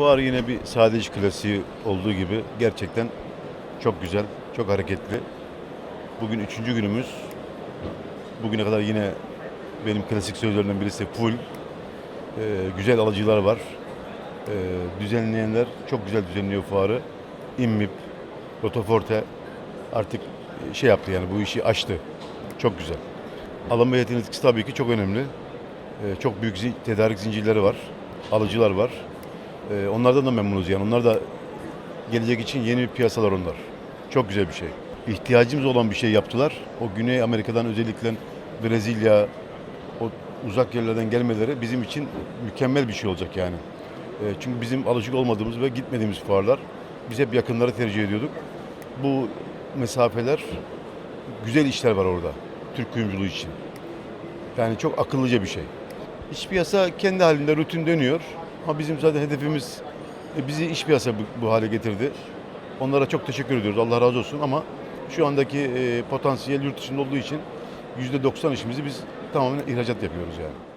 Fuar yine bir sadece klasiği olduğu gibi gerçekten çok güzel, çok hareketli. Bugün üçüncü günümüz. Bugüne kadar yine benim klasik sözlerimden birisi full. Ee, güzel alıcılar var. Ee, düzenleyenler çok güzel düzenliyor fuarı. İmmip, Rotoforte artık şey yaptı yani bu işi açtı. Çok güzel. Alım ve yeteneklisi tabii ki çok önemli. Ee, çok büyük tedarik zincirleri var. Alıcılar var. Ee, onlardan da memnunuz yani. Onlar da gelecek için yeni bir piyasalar onlar. Çok güzel bir şey. İhtiyacımız olan bir şey yaptılar. O Güney Amerika'dan özellikle Brezilya, o uzak yerlerden gelmeleri bizim için mükemmel bir şey olacak yani. Ee, çünkü bizim alışık olmadığımız ve gitmediğimiz fuarlar. Biz hep yakınları tercih ediyorduk. Bu mesafeler güzel işler var orada. Türk kuyumculuğu için. Yani çok akıllıca bir şey. İç piyasa kendi halinde rutin dönüyor. Ama bizim zaten hedefimiz e, bizi iş piyasa bu, bu hale getirdi. Onlara çok teşekkür ediyoruz. Allah razı olsun ama şu andaki e, potansiyel yurt dışında olduğu için %90 işimizi biz tamamen ihracat yapıyoruz yani.